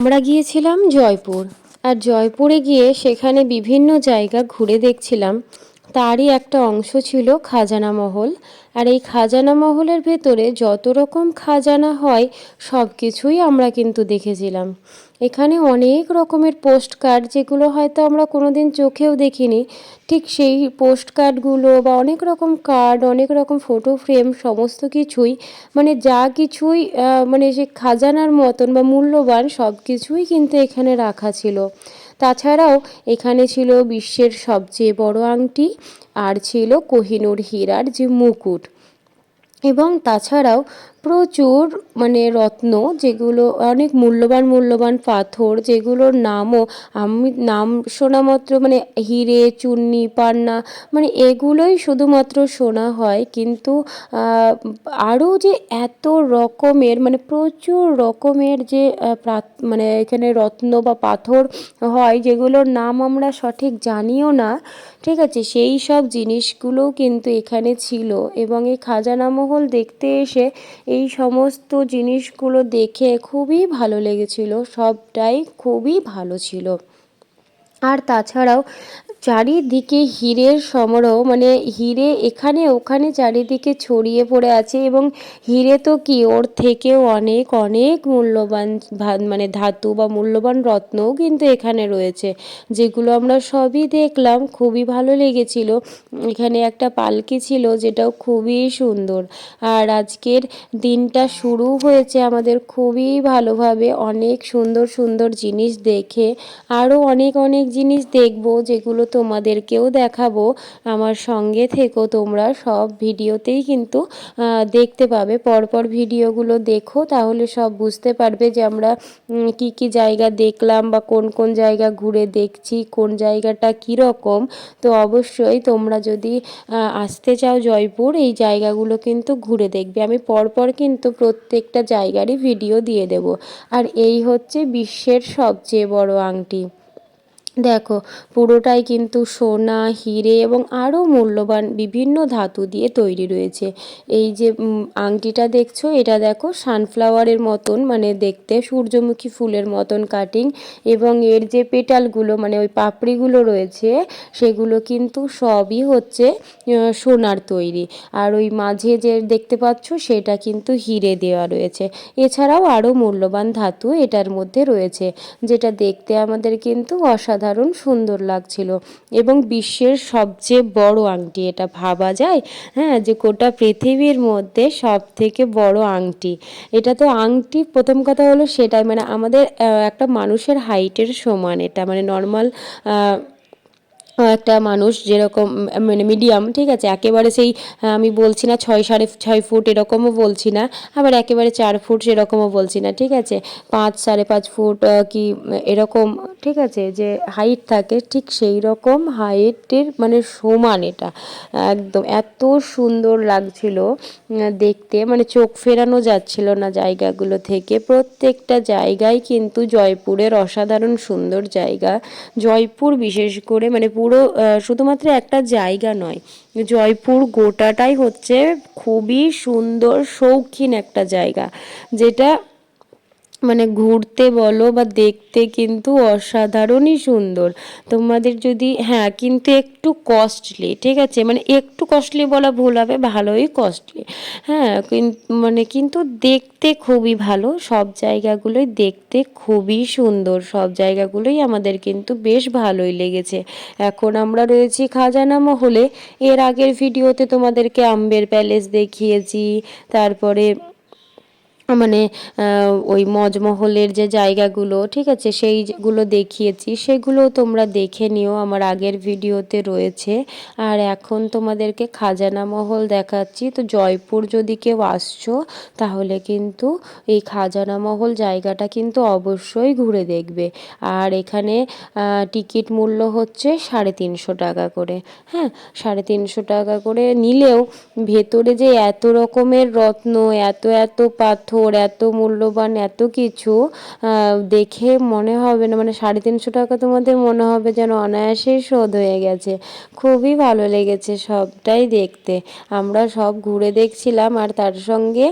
আমরা গিয়েছিলাম জয়পুর। আর জয়পুরে গিয়ে সেখানে বিভিন্ন জায়গা ঘুরে দেখছিলাম। তারই একটা অংশ ছিল খাজানা মহল। আর এই খাজানা মহলের ভেতরে যত রকম খাজানা হয়, সব কিছুই আমরা কিন্তু দেখেছিলাম। এখানে অনেক রকমের পোস্ট কার্ড যেগুলো হয়তো আমরা কোনোদিন চোখেও দেখিনি, ঠিক সেই পোস্ট কার্ডগুলো বা অনেক রকম কার্ড অনেক রকম ফটো ফ্রেম সমস্ত কিছুই মানে যা কিছুই মানে সে খাজানার মতন বা মূল্যবান সব কিছুই কিন্তু এখানে রাখা ছিল। তাছাড়াও এখানে ছিল বিশ্বের সবচেয়ে বড় আংটি, আর ছিল কোহিনুর হীরার যে মুকুট। এবং তাছাড়াও প্রচুর মানে রত্ন, যেগুলো অনেক মূল্যবান মূল্যবান পাথর, যেগুলোর নামও আমি, নাম শোনা মাত্র মানে হিরে, চুন্নি, পান্না মানে এগুলোই শুধুমাত্র শোনা হয়। কিন্তু আরও যে এত রকমের মানে প্রচুর রকমের যে মানে এখানে রত্ন বা পাথর হয়, যেগুলোর নাম আমরা সঠিক জানিও না, ঠিক আছে? সেই সব জিনিসগুলোও কিন্তু এখানে ছিল। এবং এই খাজানা মহল দেখতে এসে এই সমস্ত জিনিসগুলো দেখে খুবই ভালো লেগেছিল সবটাই খুবই ভালো ছিল। আর তাছাড়াও চারিদিকে হীরের সমারোহ মানে হিরে এখানে ওখানে চারিদিকে ছড়িয়ে পড়ে আছে এবং হিরে তো কি, ওর থেকেও অনেক অনেক মূল্যবান মানে ধাতু বা মূল্যবান রত্নও কিন্তু এখানে রয়েছে, যেগুলো আমরা সবই দেখলাম, খুবই ভালো লেগেছিল। এখানে একটা পালকি ছিল, যেটাও খুবই সুন্দর। আর আজকের দিনটা শুরু হয়েছে আমাদের খুবই ভালোভাবে, অনেক সুন্দর সুন্দর জিনিস দেখে, আরও অনেক অনেক জিনিস দেখব, যেগুলো তোমাদেরকেও দেখাবো। আমার সঙ্গে থেকো তোমরা, সব ভিডিওতেই কিন্তু দেখতে পাবে। পরপর ভিডিওগুলো দেখো, তাহলে সব বুঝতে পারবে যে আমরা কি কি জায়গা দেখলাম বা কোন কোন জায়গা ঘুরে দেখছি, কোন জায়গাটা কীরকম। তো অবশ্যই তোমরা যদি আসতে চাও জয়পুর, এই জায়গাগুলো কিন্তু ঘুরে দেখবে। আমি পরপর কিন্তু প্রত্যেকটা জায়গারই ভিডিও দিয়ে দেব। আর এই হচ্ছে বিশ্বের সবচেয়ে বড় আংটি। দেখো, পুরোটাই কিন্তু সোনা, হিরে এবং আরও মূল্যবান বিভিন্ন ধাতু দিয়ে তৈরি রয়েছে। এই যে আংটিটা দেখছ, এটা দেখো সানফ্লাওয়ারের মতন মানে দেখতে সূর্যমুখী ফুলের মতন কাটিং এবং এর যে পেটালগুলো মানে ওই পাপড়িগুলো রয়েছে, সেগুলো কিন্তু সবই হচ্ছে সোনার তৈরি। আর ওই মাঝে যে দেখতে পাচ্ছ, সেটা কিন্তু হিরে দেওয়া রয়েছে। এছাড়াও আরও মূল্যবান ধাতু এটার মধ্যে রয়েছে, যেটা দেখতে আমাদের কিন্তু অসাধারণ সুন্দর লাগছিল। এবং বিশ্বের সবচেয়ে বড় আংটি, এটা ভাবা যায়? হ্যাঁ যে গোটা পৃথিবীর মধ্যে সব থেকে বড় আংটি। এটা তো আংটি, প্রথম কথা হলো সেটাই মানে আমাদের একটা মানুষের হাইটের সমান, এটা মানে নর্মাল একটা মানুষ যেরকম মানে মিডিয়াম ঠিক আছে? একেবারে সেই আমি বলছি না ছয় সাড়ে ছয় ফুট এরকমও বলছি না, আবার একেবারে চার ফুট সেরকমও বলছি না, ঠিক আছে? পাঁচ সাড়ে পাঁচ ফুট কি এরকম, ঠিক আছে? যে হাইট থাকে, ঠিক সেই রকম হাইটের মানে সমান এটা। একদম, এত সুন্দর লাগছিল দেখতে। মানে চোখ ফেরানো যাচ্ছিল না জায়গাগুলো থেকে। প্রত্যেকটা জায়গায় কিন্তু জয়পুরের অসাধারণ সুন্দর জায়গা। জয়পুর বিশেষ করে মানে পুরো আহ, শুধুমাত্র একটা জায়গা নয় জয়পুর গোটাটাই হচ্ছে খুবই সুন্দর শৌখিন একটা জায়গা যেটা মানে ঘুরতে বলো বা দেখতে কিন্তু অসাধারণই সুন্দর। তোমাদের যদি হ্যাঁ কিন্তু একটু কস্টলি ঠিক আছে? মানে একটু কস্টলি বলা ভুল হবে, ভালোই কস্টলি হ্যাঁ মানে কিন্তু দেখতে খুবই ভালো, সব জায়গাগুলোই দেখতে খুবই সুন্দর, সব জায়গাগুলোই আমাদের কিন্তু বেশ ভালোই লেগেছে। এখন আমরা রয়েছি খাজানা মহলে, এর আগের ভিডিওতে তোমাদেরকে আম্বের প্যালেস দেখিয়েছি, তারপরে মানে ওই মজমহলের যে জায়গাগুলো, ঠিক আছে, সেইগুলো দেখিয়েছি। সেগুলো তোমরা দেখে নিও, আমার আগের ভিডিওতে রয়েছে। আর এখন তোমাদেরকে খাজানা মহল দেখাচ্ছি। তো জয়পুর যদি কেউ আসছো, তাহলে কিন্তু এই খাজানা মহল জায়গাটা কিন্তু অবশ্যই ঘুরে দেখবে। আর এখানে টিকিট মূল্য হচ্ছে সাড়ে তিনশো টাকা করে। হ্যাঁ সাড়ে তিনশো টাকা করে নিলেও ভেতরে যে এত রকমের রত্ন, এত এত পাথর পাথর এত মূল্যবান এত কিছু দেখে মনে হবে না মানে সাড়ে তিনশো টাকা তোমাদের মনে হবে যেন অনায়াসেই শোধ হয়ে গেছে। খুবই ভালো লেগেছে সবটাই দেখতে। আমরা সব ঘুরে দেখছিলাম আর তার সঙ্গে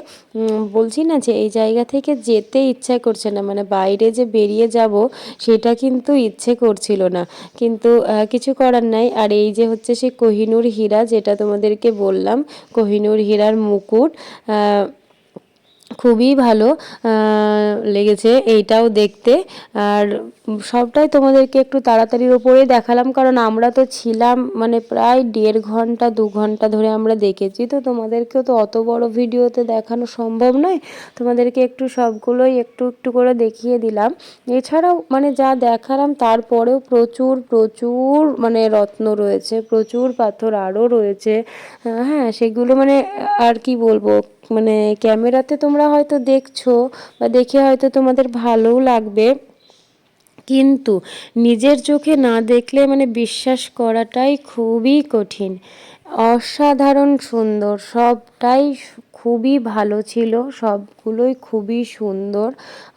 বলছি না যে এই জায়গা থেকে যেতে ইচ্ছা করছে না মানে বাইরে যে বেরিয়ে যাব সেটা কিন্তু ইচ্ছে করছিল না। কিন্তু কিছু করার নাই। আর এই যে হচ্ছে সেই কোহিনুর হীরা যেটা তোমাদেরকে বললাম, কোহিনুর হীরার মুকুট খুবই ভালো লেগেছে এইটাও দেখতে। আর সবটাই তোমাদেরকে একটু তাড়াতাড়ির ওপরেই দেখালাম, কারণ আমরা তো ছিলাম মানে প্রায় দেড় ঘণ্টা, দু ঘণ্টা ধরে আমরা দেখেছি। তো তোমাদেরকেও তো অত বড় ভিডিওতে দেখানো সম্ভব নয়। তোমাদেরকে একটু সবগুলোই একটু একটু করে দেখিয়ে দিলাম। এছাড়াও মানে যা দেখালাম, তারপরেও প্রচুর প্রচুর মানে রত্ন রয়েছে, প্রচুর পাথর আরও রয়েছে। হ্যাঁ সেগুলো মানে আর কি বলব? মানে ক্যামেরাতে তোমরা হয়তো দেখছ বা দেখে হয়তো তোমাদের ভালোও লাগবে। কিন্তু নিজের চোখে না দেখলে মানে বিশ্বাস করাটাই খুবই কঠিন। অসাধারণ সুন্দর, সবটাই খুবই ভালো ছিল, সবগুলোই খুবই সুন্দর।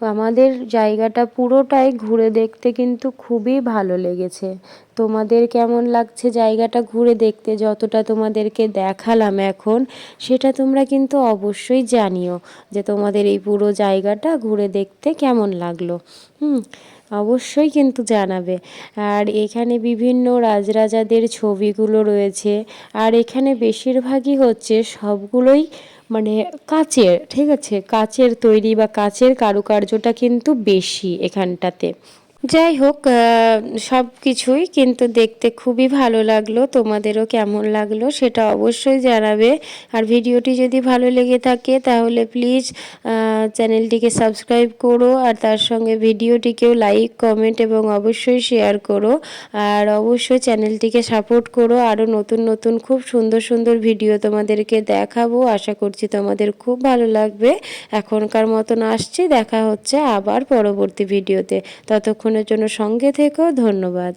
আমাদের জায়গাটা পুরোটাই ঘুরে দেখতে কিন্তু খুবই ভালো লেগেছে। তোমাদের কেমন লাগছে জায়গাটা ঘুরে দেখতে? যতটা তোমাদেরকে দেখালাম এখন, সেটা তোমরা কিন্তু অবশ্যই জানিও যে তোমাদের এই পুরো জায়গাটা ঘুরে দেখতে কেমন লাগল। হুম অবশ্যই কিন্তু জানাবে। আর এখানে বিভিন্ন রাজরাজাদের ছবিগুলো রয়েছে। আর এখানে বেশিরভাগই হচ্ছে সবগুলোই মানে কাচের, ঠিক আছে? কাচের তৈরি বা কাচের কারুকার্যটা কিন্তু বেশি এখানটাতে। যাই হোক সব কিছুই কিন্তু দেখতে খুবই ভালো লাগল। তোমাদেরও কেমন লাগল সেটা অবশ্যই জানাবে। আর ভিডিওটি যদি ভালো লেগে থাকে তাহলে প্লিজ চ্যানেলটিকে সাবস্ক্রাইব করো আর তার সঙ্গে ভিডিওটিকেও লাইক, কমেন্ট এবং অবশ্যই শেয়ার করো। আর অবশ্যই চ্যানেলটিকে সাপোর্ট করো। আরও নতুন নতুন, খুব সুন্দর সুন্দর ভিডিও তোমাদেরকে দেখাবো। আশা করছি তোমাদের খুব ভালো লাগবে। এখনকার মতন আসছি। দেখা হচ্ছে আবার পরবর্তী ভিডিওতে। ততক্ষণের জন্য সঙ্গে থেকো। ধন্যবাদ।